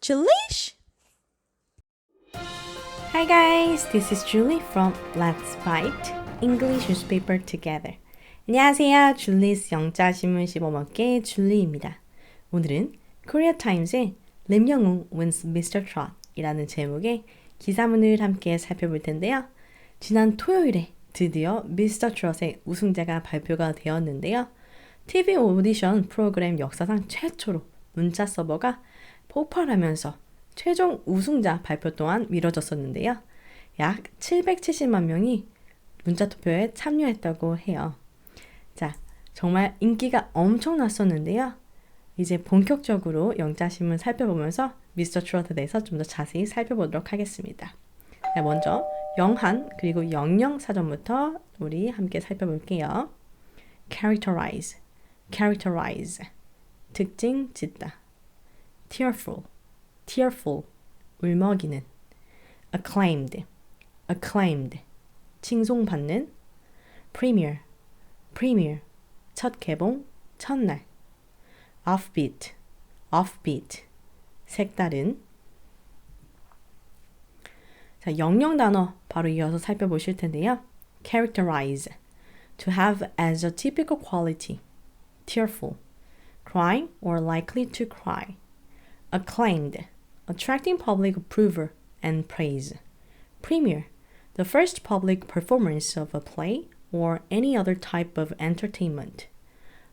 Julish! Hi guys, this is Julie from Let's Bite English Newspaper Together. 안녕하세요. 줄리스 영자신문 씹어먹기 줄리입니다. 오늘은 코리아 타임즈의 램영웅 wins Mr. Trot 이라는 제목의 기사문을 함께 살펴볼 텐데요. 지난 토요일에 드디어 미스터 트롯의 우승자가 발표가 되었는데요. TV 오디션 프로그램 역사상 최초로 문자 서버가 폭발하면서 최종 우승자 발표 또한 미뤄졌었는데요. 약 770만 명이 문자 투표에 참여했다고 해요. 자, 정말 인기가 엄청났었는데요. 이제 본격적으로 영자신문 살펴보면서 미스터 트롯에 대해서 좀 더 자세히 살펴보도록 하겠습니다. 자, 먼저 영한 그리고 영영 사전부터 우리 함께 살펴볼게요. characterize, characterize, 특징 짓다. Tearful, tearful, 울먹이는. acclaimed, acclaimed, 칭송받는. premiere, premiere, 첫 개봉, 첫날. offbeat, offbeat, 색다른. 자, 영영 단어 바로 이어서 살펴보실 텐데요. characterize, to have as a typical quality, tearful, crying or likely to cry, acclaimed, attracting public approval and praise, premiere, the first public performance of a play or any other type of entertainment,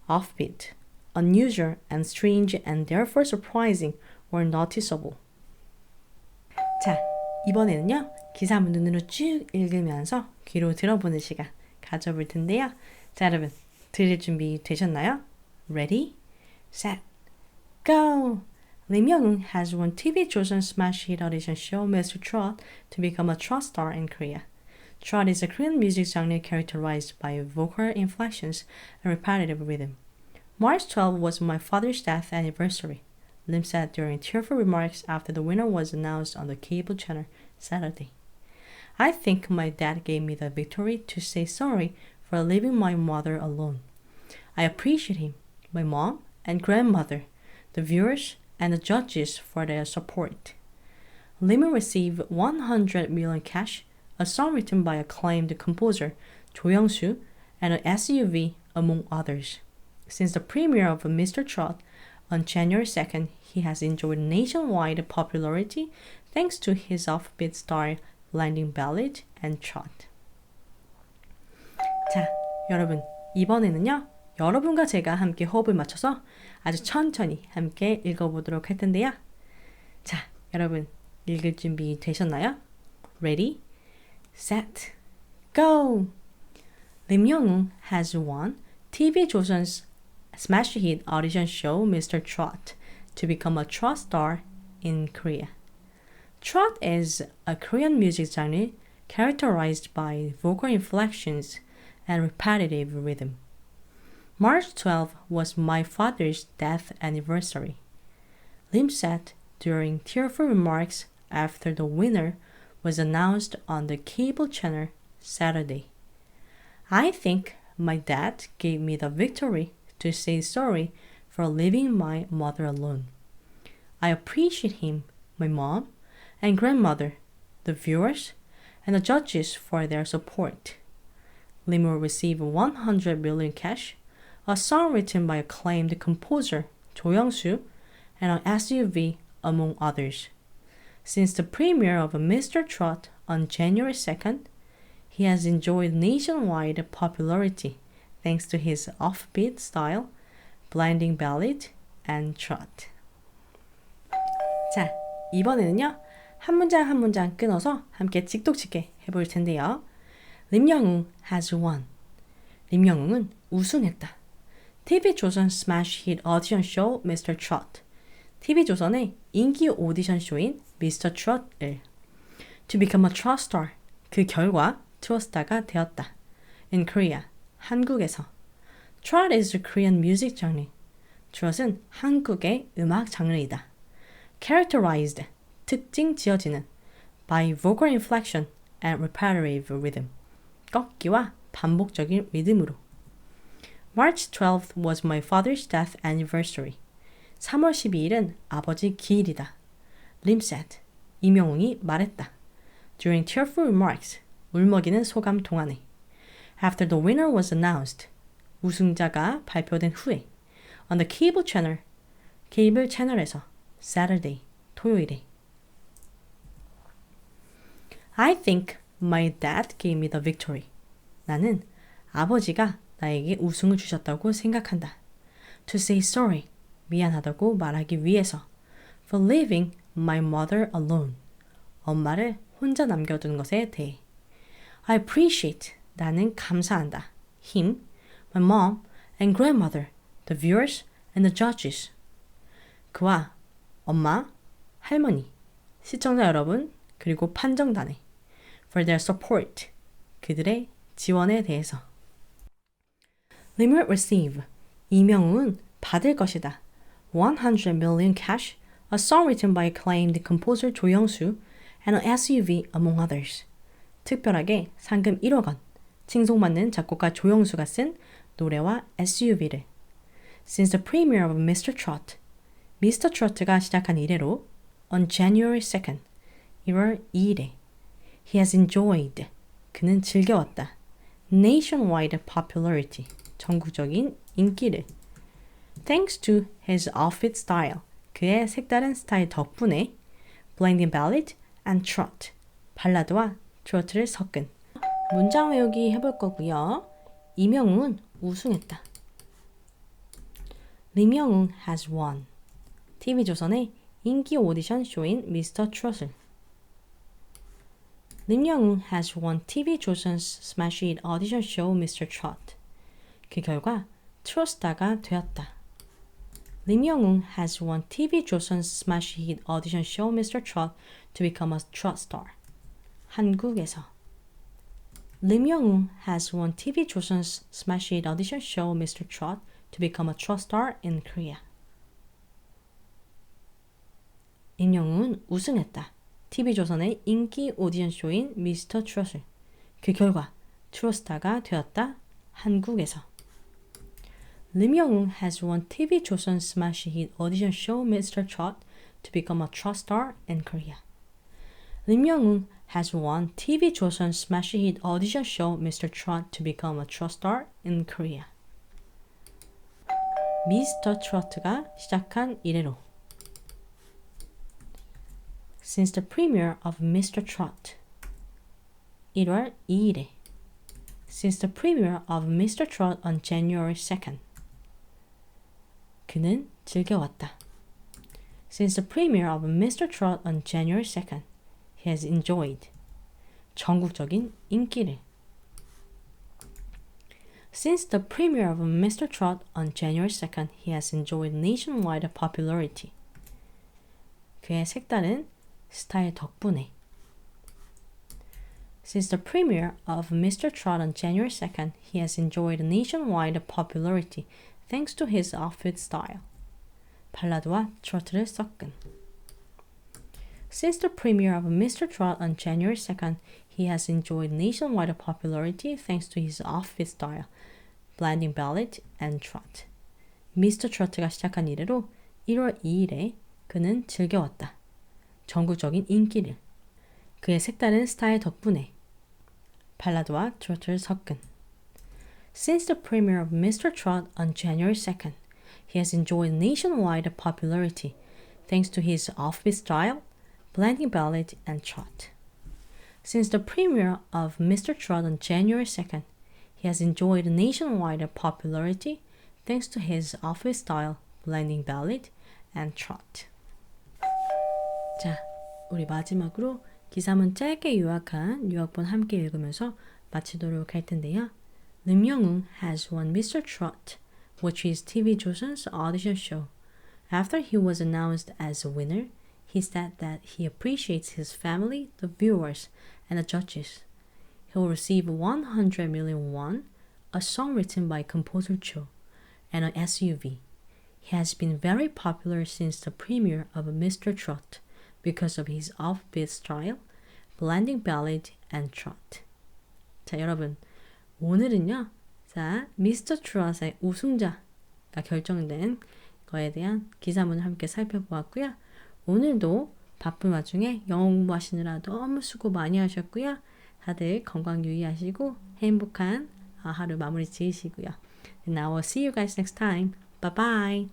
offbeat, unusual and strange and therefore surprising or noticeable. 자, 이번에는요, 기사문 눈으로 쭉 읽으면서 귀로 들어보는 시간 가져볼 텐데요. 자, 여러분, 들을 준비 되셨나요? Ready, set, go! Lim Young has won TV Joseon smash hit audition show Mr. Trot to become a trot star in Korea. Trot is a Korean music genre characterized by vocal inflections and repetitive rhythm. March 12 was my father's death anniversary. Lim said during tearful remarks after the winner was announced on the cable channel Saturday. I think my dad gave me the victory to say sorry for leaving my mother alone. I appreciate him, my mom and grandmother, the viewers, and the judges for their support. Lim received 100 million cash, a song written by acclaimed composer Jo Young-soo, and an SUV, among others. Since the premiere of Mr. Trot on January 2nd, he has enjoyed nationwide popularity thanks to his offbeat style, blending ballad and trot. 자, 여러분, 이번에는요, 여러분과 제가 함께 호흡을 맞춰서 아주 천천히 함께 읽어보도록 할 텐데요. 자, 여러분, 읽을 준비 되셨나요? Ready, set, go! Lim Young has won TV Joseon's smash hit audition show Mr. Trot to become a trot star in Korea. Trot is a Korean music genre characterized by vocal inflections and repetitive rhythm. March 12 was my father's death anniversary. Lim said during tearful remarks after the winner was announced on the cable channel Saturday. I think my dad gave me the victory to say sorry for leaving my mother alone. I appreciate him, my mom, and grandmother, the viewers, and the judges for their support. Lim will receive 100 million cash, a song written by acclaimed composer Jo Young-soo, and an SUV, among others. Since the premiere of Mr. Trot on January 2nd, he has enjoyed nationwide popularity thanks to his offbeat style, blending ballad and trot. 자, 이번에는요. 한 문장 한 문장 끊어서 함께 직독짓게 해볼 텐데요. 림영웅 has won. 림영웅은 우승했다. TV조선 스매시 힛 어디션 쇼 Mr. Trot. TV조선의 인기 오디션 쇼인 Mr. Trot을 To become a trot star. 그 결과 트롯스타가 되었다. In Korea. 한국에서. Trot is a Korean music genre. 트롯은 한국의 음악 장르이다. Characterized. 특징 지어지는 by vocal inflection and repetitive rhythm. 꺾기와 반복적인 리듬으로. March 12th was my father's death anniversary. 3월 12일은 아버지 기일이다. Lim said. 이명웅이 말했다. During tearful remarks. 울먹이는 소감 동안에. After the winner was announced. 우승자가 발표된 후에. On the cable channel. 케이블 채널에서. Saturday. 토요일에. I think my dad gave me the victory. 나는 아버지가 나에게 우승을 주셨다고 생각한다. To say sorry. 미안하다고 말하기 위해서. For leaving my mother alone. 엄마를 혼자 남겨둔 것에 대해. I appreciate. 나는 감사한다. him, my mom, and grandmother, the viewers, and the judges. 그와 엄마, 할머니, 시청자 여러분, 그리고 판정단에 for their support. 그들의 지원에 대해서. Limit receive. 이명훈 받을 것이다. 100 million cash, a song written by acclaimed composer 조영수, and an SUV among others. 특별하게 상금 1억 원, 칭송받는 작곡가 조영수가 쓴 노래와 SUV를. Since the premiere of Mr. Trot, Mr. Trot가 시작한 이래로 on January 2nd, 1월 2일에 he has enjoyed, 그는 즐겨왔다. nationwide popularity, 전국적인 인기를. Thanks to his outfit style, 그의 색다른 스타일 덕분에 blending ballad and trot, 발라드와 트로트를 섞은 문장 외우기 해볼 거고요. 이명웅은 우승했다. 리명웅 has won. TV조선의 인기 오디션 쇼인 미스터 트롯을 림영웅 has won TV조선's smash hit audition show Mr. Trot. 그 결과 트롯스타가 되었다. 림영웅 has won TV조선's smash hit audition show Mr. Trot to become a trot star. 한국에서 Young-un has won TV조선's smash hit audition show Mr. Trot to become a trot star in Korea. 임영웅은 우승했다. TV조선의 인기 오디션 쇼인 미스터 트롯을. 그 결과 트롯스타가 되었다. 한국에서. Lim Young-un has won TV조선's smash hit audition show Mr. Trot to become a trot star in Korea. Lim Young-un has won TV Joseon's smash hit audition show Mr. Trot to become a trot star in Korea. 미스터 트로트가 시작한 이래로 Since the premiere of Mr. Trot 1월 2일에 Since the premiere of Mr. Trot on January 2nd 그는 즐겨왔다. Since the premiere of Mr. Trot on January 2nd he has enjoyed 전국적인 인기를 Since the premiere of Mr. Trot on January 2nd, he has enjoyed nationwide popularity. 그의 색다른 스타일 덕분에 Since the premiere of Mr. Trot on January 2nd, he has enjoyed nationwide popularity Thanks to his outfit style. 발라드와 트로트를 섞은 Since the premiere of Mr. Trot on January 2nd, he has enjoyed nationwide popularity thanks to his outfit style, blending ballad and trot. Mr. Trot가 시작한 이래로 1월 2일에 그는 즐겨왔다. 전국적인 인기를. 그의 색다른 스타일 덕분에 발라드와 트로트를 섞은. Since the premiere of Mr. Trot on January 2nd, he has enjoyed nationwide popularity thanks to his offbeat style, blending ballad and trot. Since the premiere of Mr. Trot on January 2nd, he has enjoyed nationwide popularity thanks to his office style, blending ballad and trot. 자, 우리 마지막으로 기사문 짧게 요약한 요약본 함께 읽으면서 마치도록 할 텐데요. Lim Young-un has won Mr. Trot, which is TV Joseon's audition show. After he was announced as a winner, he said that he appreciates his family, the viewers, and the judges. He will receive 100 million won, a song written by composer Cho, and an SUV. He has been very popular since the premiere of Mr. Trot because of his offbeat style, blending ballad and trot. 자, 여러분. 오늘은요. 자, 미스터 트롯의 우승자가 결정된 거에 대한 기사문을 함께 살펴보았고요. 오늘도 바쁜 와중에 영어 공부하시느라 너무 수고 많이 하셨고요. 다들 건강 유의하시고 행복한 하루 마무리 지으시고요. And I will see you guys next time. Bye bye.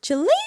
Jalish!